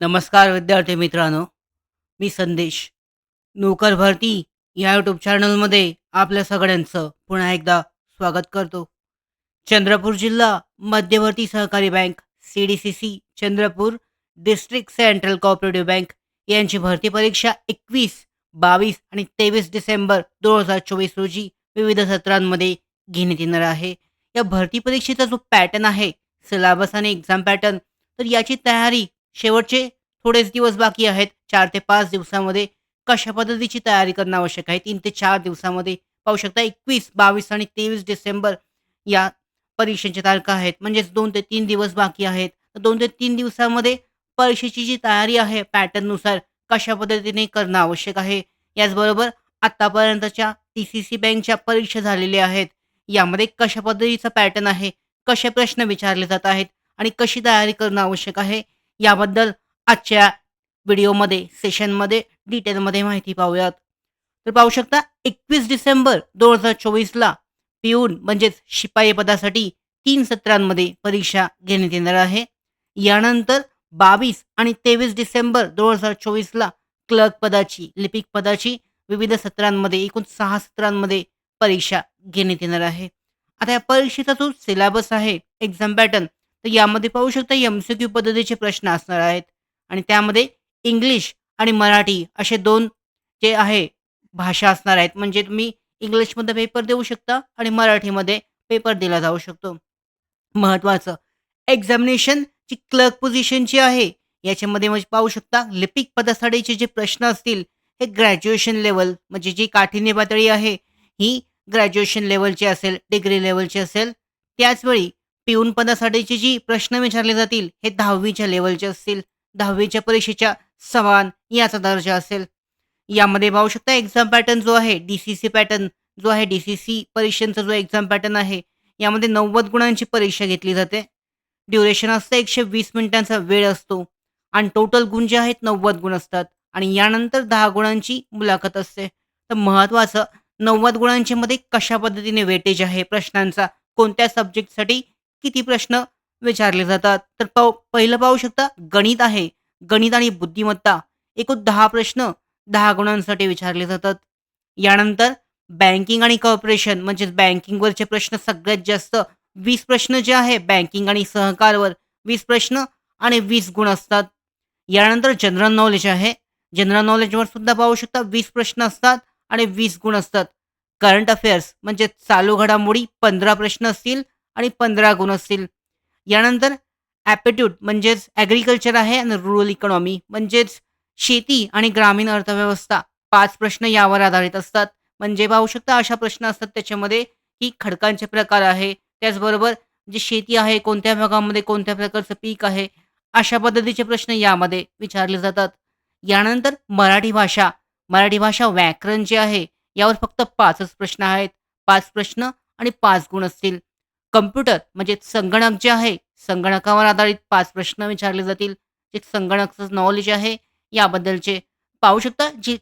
नमस्कार विद्यार्थी मित्रांनो मी संदेश. नोकर भरती या यूट्यूब चॅनलमध्ये आपल्या सगळ्यांचं पुन्हा एकदा स्वागत करतो. चंद्रपूर जिल्हा मध्यवर्ती सहकारी bank C D C C Chandrapur district central cooperative bank यांची भरती परीक्षा एकवीस बावीस आणि तेवीस डिसेंबर दोन हजार चोवीस रोजी विविध सत्रांमध्ये घेण्यात येणार आहे. या भरती परीक्षेचा जो पॅटर्न आहे सिलेबस आणि एक्झाम पॅटर्न तर याची तयारी शेवटचे थोडेच दिवस बाकी आहेत. चार ते पाच दिवसामध्ये कशा पद्धतीची तयारी करणं आवश्यक आहे? तीन ते चार दिवसामध्ये पाहू शकता एकवीस बावीस आणि तेवीस डिसेंबर या परीक्षेच्या तारखा आहेत. म्हणजेच दोन ते तीन दिवस बाकी आहेत. तर दोन ते तीन दिवसामध्ये परीक्षेची जी तयारी आहे पॅटर्ननुसार कशा पद्धतीने करणं आवश्यक आहे? याचबरोबर आत्तापर्यंतच्या टी सी सी बँकच्या परीक्षा झालेल्या आहेत. यामध्ये कशा पद्धतीचा पॅटर्न आहे? कसे प्रश्न विचारले जात आहेत? आणि कशी तयारी करणं आवश्यक आहे? याबद्दल आजच्या व्हिडिओमध्ये सेशनमध्ये डिटेलमध्ये माहिती पाहूयात. तर पाहू शकता एकवीस डिसेंबर दोन हजार चोवीसला पिऊन म्हणजेच शिपाई पदासाठी तीन सत्रांमध्ये परीक्षा घेण्यात येणार आहे. यानंतर बावीस आणि तेवीस डिसेंबर दोन हजार चोवीसला क्लर्क पदाची लिपिक पदाची विविध सत्रांमध्ये एकूण सहा सत्रांमध्ये परीक्षा घेण्यात येणार आहे. आता या परीक्षेचा जो सिलेबस आहे एक्झाम पॅटर्न तर यामध्ये पाहू शकता एम सी क्यू पद्धतीचे प्रश्न असणार आहेत. आणि त्यामध्ये इंग्लिश आणि मराठी असे दोन जे आहे भाषा असणार आहेत. म्हणजे तुम्ही इंग्लिशमध्ये पेपर देऊ शकता आणि मराठीमध्ये पेपर दिला जाऊ शकतो. महत्त्वाचं एक्झामिनेशन जी क्लर्क पोझिशनची आहे याच्यामध्ये म्हणजे पाहू शकता लिपिक पदासाठीचे जे प्रश्न असतील हे ग्रॅज्युएशन लेवल म्हणजे जी काठिण्य पातळी आहे ही ग्रॅज्युएशन लेवलची असेल डिग्री लेवलची असेल त्याचवेळी पिऊन पदासाठीचे जी प्रश्न विचारले जातील हे दहावीच्या लेवलचे असतील. दहावीच्या परीक्षेच्या समान याचा दर्जा असेल. यामध्ये पाहू शकता एक्झाम पॅटर्न जो आहे डी सी सी पॅटर्न जो आहे डी सी सी परीक्षांचा जो एक्झाम पॅटर्न आहे यामध्ये नव्वद गुणांची परीक्षा घेतली जाते. ड्युरेशन असतं एकशे वीस मिनिटांचा वेळ असतो आणि टोटल गुण जे आहेत नव्वद गुण असतात. आणि यानंतर दहा गुणांची मुलाखत असते. तर महत्त्वाचं नव्वद गुणांच्या मध्ये कशा पद्धतीने वेटेज आहे प्रश्नांचा कोणत्या सब्जेक्टसाठी किती प्रश्न विचारले जातात? तर पाहू पहिलं पाहू शकता गणित आहे. गणित आणि बुद्धिमत्ता एकूण दहा प्रश्न दहा गुणांसाठी विचारले जातात. यानंतर बँकिंग आणि कॉर्पोरेशन म्हणजेच बँकिंगवरचे प्रश्न सगळ्यात जास्त वीस प्रश्न जे आहे बँकिंग आणि सहकारवर वीस प्रश्न आणि वीस गुण असतात. यानंतर जनरल नॉलेज आहे. जनरल नॉलेजवर सुद्धा पाहू शकता वीस प्रश्न असतात आणि वीस गुण असतात. करंट अफेअर्स म्हणजे चालू घडामोडी पंधरा प्रश्न असतील आणि पंधरा गुण असतील. यानंतर ॲप्टिट्यूड म्हणजेच ॲग्रिकल्चर आहे आणि रुरल इकॉनॉमी म्हणजेच शेती आणि ग्रामीण अर्थव्यवस्था. पाच प्रश्न यावर आधारित असतात. म्हणजे पाहू शकता अशा प्रश्न असतात त्याच्यामध्ये की खडकांचे प्रकार आहे. त्याचबरोबर जी शेती आहे कोणत्या भागामध्ये कोणत्या प्रकारचं पीक आहे अशा पद्धतीचे प्रश्न यामध्ये विचारले जातात. यानंतर मराठी भाषा. मराठी भाषा व्याकरण जे आहे यावर फक्त पाचच प्रश्न आहेत. पाच प्रश्न आणि पाच गुण असतील. कम्प्युटर म्हणजे संगणक जे आहे संगणकावर आधारित पाच प्रश्न विचारले जातील जे संगणकाचं नॉलेज आहे याबद्दलचे पाहू शकता. जी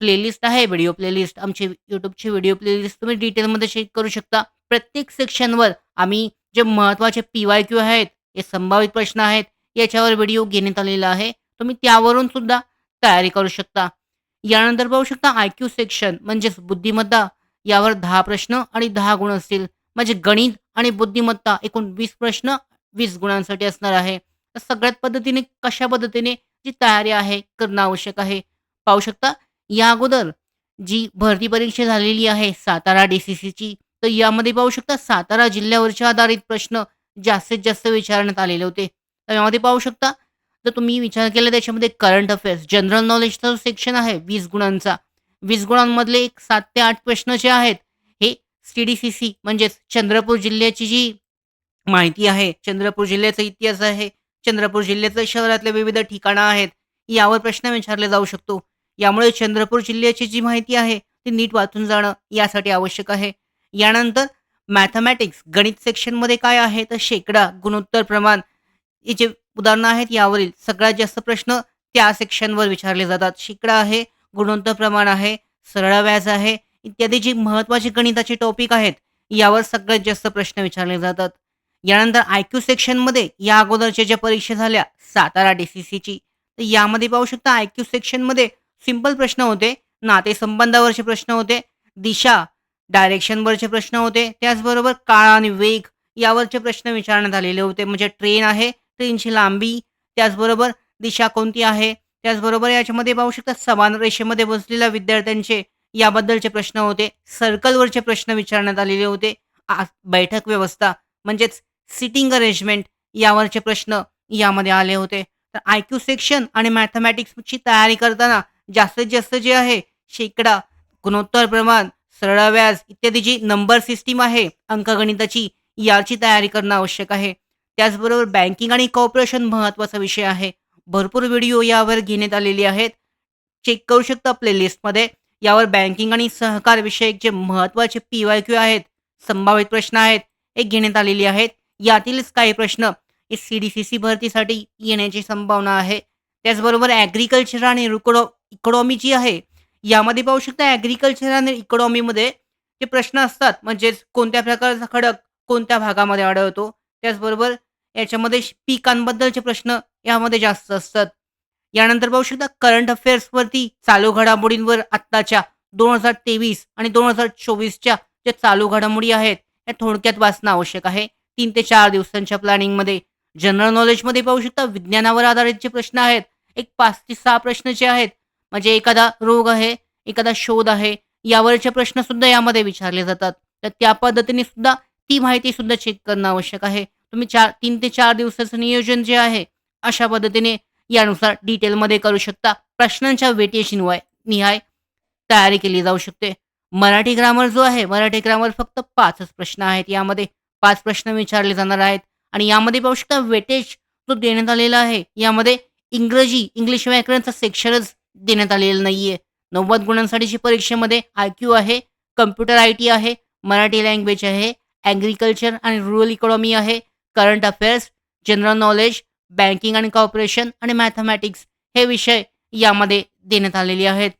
प्लेलिस्ट आहे व्हिडिओ प्लेलिस्ट आमची यूट्यूबची व्हिडिओ प्लेलिस्ट तुम्ही डिटेलमध्ये चेक करू शकता. प्रत्येक सेक्शनवर आम्ही जे महत्त्वाचे पी वाय क्यू आहेत हे संभावित प्रश्न आहेत याच्यावर व्हिडिओ घेण्यात आलेला आहे. तुम्ही त्यावरून सुद्धा तयारी करू शकता. यानंतर पाहू शकता आय क्यू सेक्शन म्हणजेच बुद्धिमत्ता यावर दहा प्रश्न आणि दहा गुण असतील. म्हणजे गणित आणि बुद्धिमत्ता एकूण वीस प्रश्न वीस गुणांसाठी असणार आहे. तर सगळ्यात पद्धतीने कशा पद्धतीने जी तयारी आहे करणं आवश्यक आहे? पाहू शकता या अगोदर जी भरती परीक्षा झालेली आहे सातारा डी सी सीची तर यामध्ये पाहू शकता सातारा जिल्ह्यावरच्या आधारित प्रश्न जास्तीत जास्त विचारण्यात आलेले होते. तर यामध्ये पाहू शकता तर तुम्ही विचार केला त्याच्यामध्ये करंट अफेअर्स जनरल नॉलेजचा सेक्शन आहे वीस गुणांचा. वीस गुणांमधले एक सात ते आठ प्रश्न जे आहेत सी डी सी सी म्हणजेच चंद्रपूर जिल्ह्याची जी माहिती आहे चंद्रपूर जिल्ह्याचा इतिहास आहे चंद्रपूर जिल्ह्याचं शहरातले विविध ठिकाणं आहेत यावर प्रश्न विचारले जाऊ शकतो. यामुळे चंद्रपूर जिल्ह्याची जी माहिती आहे ती नीट वाचून जाणं यासाठी आवश्यक आहे. यानंतर मॅथमॅटिक्स गणित सेक्शनमध्ये काय आहे तर शेकडा गुणोत्तर प्रमाण हे जे उदाहरणं आहेत यावरील सगळ्यात जास्त प्रश्न त्या सेक्शनवर विचारले जातात. शेकडा आहे गुणोत्तर प्रमाण आहे सरळ व्याज आहे इत्यादी जी महत्त्वाची गणिताची टॉपिक आहेत यावर सगळ्यात जास्त प्रश्न विचारले जातात. यानंतर आय क्यू सेक्शनमध्ये या अगोदरच्या ज्या परीक्षा झाल्या सातारा डी सी सीची तर यामध्ये पाहू शकता आय क्यू सेक्शनमध्ये सिंपल प्रश्न होते नातेसंबंधावरचे प्रश्न होते दिशा डायरेक्शनवरचे प्रश्न होते त्याचबरोबर काळ आणि वेग यावरचे प्रश्न विचारण्यात आलेले होते. म्हणजे ट्रेन आहे ट्रेनची लांबी त्याचबरोबर दिशा कोणती आहे त्याचबरोबर याच्यामध्ये पाहू शकता समान रेषेमध्ये बसलेल्या विद्यार्थ्यांचे याबद्दलचे प्रश्न होते. सर्कलवरचे प्रश्न विचारण्यात आलेले होते. बैठक व्यवस्था म्हणजेच सिटिंग अरेंजमेंट यावरचे प्रश्न यामध्ये आले होते. तर आय क्यू सेक्शन आणि मॅथमॅटिक्सची तयारी करताना जास्तीत जास्त जे आहे शेकडा गुणोत्तर प्रमाण सरळ व्याज इत्यादी जी नंबर सिस्टीम आहे अंकगणिताची याची तयारी करणं आवश्यक आहे. त्याचबरोबर बँकिंग आणि कॉर्पोरेशन महत्त्वाचा विषय आहे. भरपूर व्हिडिओ यावर घेण्यात आलेले आहेत. चेक करू शकता प्लेलिस्टमध्ये यावर बँकिंग आणि सहकार विषयक जे महत्त्वाचे पी वाय क्यू आहेत संभावित प्रश्न आहेत हे घेण्यात आलेले आहेत. यातीलच काही प्रश्न हे सी डी सी सी भरतीसाठी येण्याची संभावना आहे. त्याचबरोबर ॲग्रिकल्चर आणि रुकडो इकॉनॉमी जी आहे यामध्ये पाहू शकता ॲग्रिकल्चर आणि इकॉनॉमीमध्ये जे प्रश्न असतात म्हणजेच कोणत्या प्रकारचा खडक कोणत्या भागामध्ये आढळतो त्याचबरोबर याच्यामध्ये श- पिकांबद्दलचे प्रश्न यामध्ये जास्त असतात. यानंतर पाहू शकता करंट अफेअर्सवरती चालू घडामोडींवर आत्ताच्या दोन हजार तेवीस आणि दोन हजार चोवीसच्या ज्या चालू घडामोडी आहेत त्या थोडक्यात वाचणं आवश्यक आहे. तीन ते चार दिवसांच्या प्लॅनिंगमध्ये जनरल नॉलेजमध्ये पाहू शकता विज्ञानावर आधारित जे प्रश्न आहेत एक पाच ते सहा प्रश्न जे आहेत म्हणजे एखादा रोग आहे एखादा शोध आहे यावरचे प्रश्न सुद्धा यामध्ये विचारले जातात. तर त्या पद्धतीने सुद्धा ती माहिती सुद्धा चेक करणं आवश्यक आहे. तुम्ही चार तीन ते चार दिवसाचं नियोजन जे आहे अशा पद्धतीने यानुसार डिटेलमध्ये करू शकता प्रश्नांच्या वेटेशिवाय निहाय तयारी केली जाऊ शकते. मराठी ग्रामर जो आहे मराठी ग्रामर फक्त पाचच प्रश्न आहेत. यामध्ये पाच प्रश्न विचारले जाणार आहेत आणि यामध्ये पाहू शकता वेटेज जो देण्यात आलेला आहे यामध्ये इंग्रजी इंग्लिश व्याकरणचा सेक्शनच देण्यात आलेलं नाहीये. नव्वद गुणांसाठीची परीक्षेमध्ये आय क्यू आहे कम्प्युटर आय टी आहे मराठी लँग्वेज आहे ॲग्रिकल्चर आणि रुरल इकॉनॉमी आहे current affairs general knowledge banking आणि कॉर्पोरेशन आणि मॅथमॅटिक्स हे विषय यामध्ये देण्यात आलेले आहेत.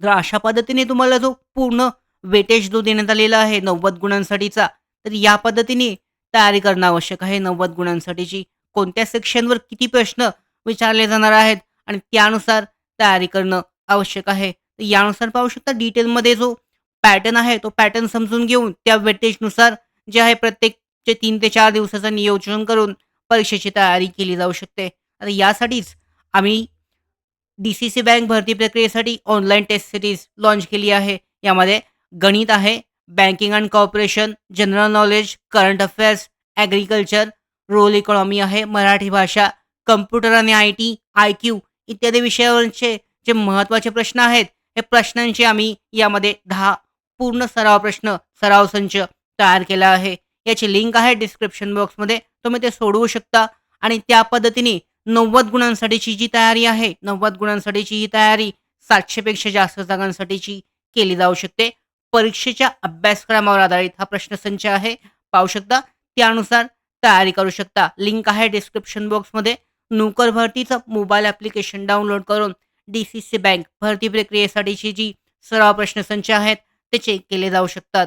तर अशा पद्धतीने तुम्हाला जो पूर्ण वेटेज जो देण्यात आलेला आहे नव्वद गुणांसाठीचा तर या पद्धतीने तयारी करणं आवश्यक आहे. नव्वद गुणांसाठीची कोणत्या सेक्शनवर किती प्रश्न विचारले जाणार आहेत आणि त्यानुसार तयारी करणं आवश्यक आहे. तर यानुसार पाहू शकता डिटेलमध्ये जो पॅटर्न आहे तो पॅटर्न समजून घेऊन त्या वेटेजनुसार जे आहे प्रत्येकचे तीन ते चार दिवसाचं नियोजन करून परीक्षेची तयारी केली जाऊ शकते. आता यासाठीच आम्ही डी सी सी बँक भरती प्रक्रियेसाठी ऑनलाईन टेस्ट सिरीज लॉन्च केली आहे. यामध्ये गणित आहे banking and corporation general knowledge current affairs agriculture rural economy आहे मराठी भाषा कम्प्युटर आणि आय टी आय क्यू इत्यादी विषयावरचे जे महत्त्वाचे प्रश्न आहेत हे प्रश्नांचे आम्ही यामध्ये दहा पूर्ण सराव प्रश्न सराव संच तयार केला आहे. याची लिंक आहे डिस्क्रिप्शन बॉक्समध्ये तुम्ही ते सोडवू शकता. आणि त्या पद्धतीने नव्वद गुणांसाठीची जी तयारी आहे नव्वद गुणांसाठीची ही तयारी सातशेपेक्षा जास्त जागांसाठीची केली जाऊ शकते. परीक्षेच्या अभ्यासक्रमावर आधारित हा प्रश्नसंच आहे. पाहू शकता त्यानुसार तयारी करू शकता. लिंक आहे डिस्क्रिप्शन बॉक्समध्ये. नोकर भरतीचं मोबाईल ॲप्लिकेशन डाउनलोड करून डी सी सी बँक भरती प्रक्रियेसाठीची जी सराव प्रश्नसंच आहेत ते चेक केले जाऊ शकतात.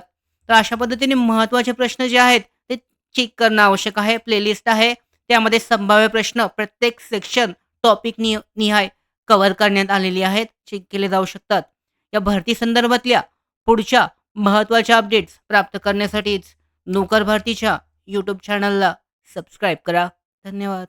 तर अशा पद्धतीने महत्त्वाचे प्रश्न जे आहेत चेक करणं आवश्यक आहे. प्लेलिस्ट आहे. त्यामध्ये संभाव्य प्रश्न प्रत्येक सेक्शन टॉपिक नि निहाय कव्हर करण्यात आलेली आहेत. चेक केले जाऊ शकतात. या भरती संदर्भातल्या पुढच्या महत्त्वाच्या अपडेट्स प्राप्त करण्यासाठीच नोकर भरतीच्या यूट्यूब चॅनलला सबस्क्राईब करा. धन्यवाद.